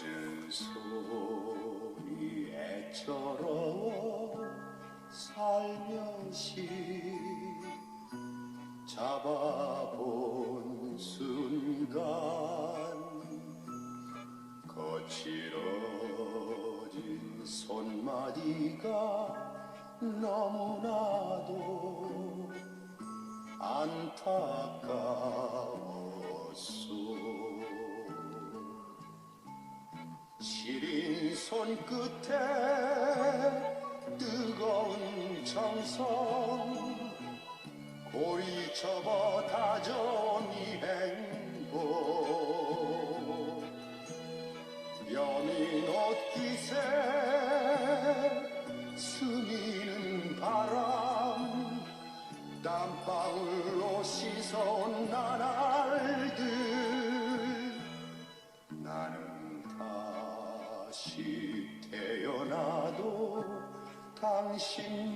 젖은 손이 애처로워 살며시 잡아본 순간 거칠어진 손마디가 너무나도 안타까웠 손끝에 뜨거운 정성 당신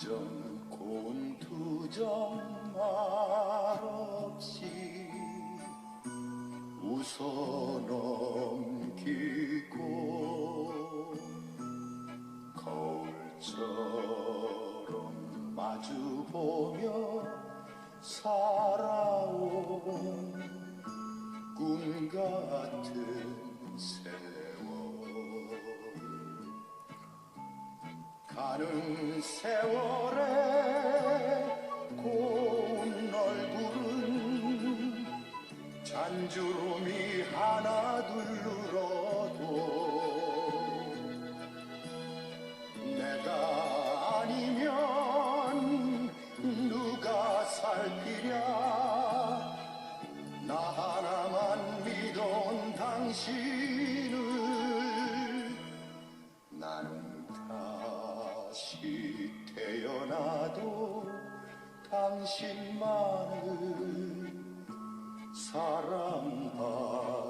투정 고운 투정 말없이 웃어 넘기고 거울처럼 마주보며 살아온 꿈 같은 세월 가는 세월에 고운 얼굴은 잔주름이 하나 나도 당신만을 사랑하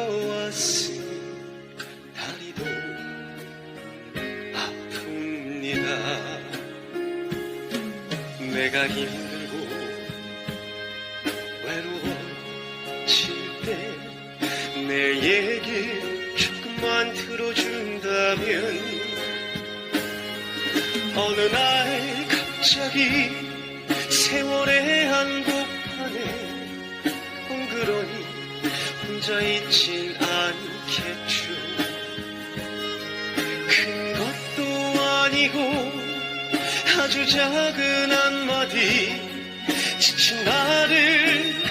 내가 힘들고 외로워질 때 내 얘기 조금만 들어준다면 어느 날 갑자기 세월의 한복판에 덩그러니 혼자 있진 않겠죠 아주 작은 한마디 지친 나를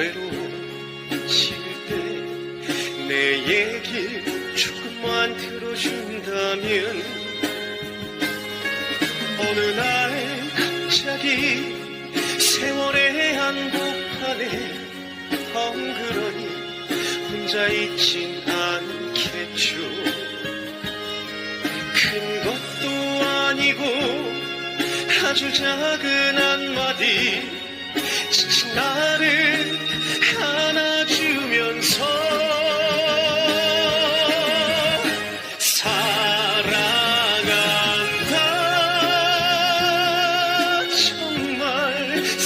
외로워질 때 내 얘기 조금만 들어준다면 어느 날 갑자기 세월의 한복판에 덩그러니 혼자 있진 않겠죠. 큰 것도 아니고 아주 작은 한마디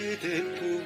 그대뿐입니다.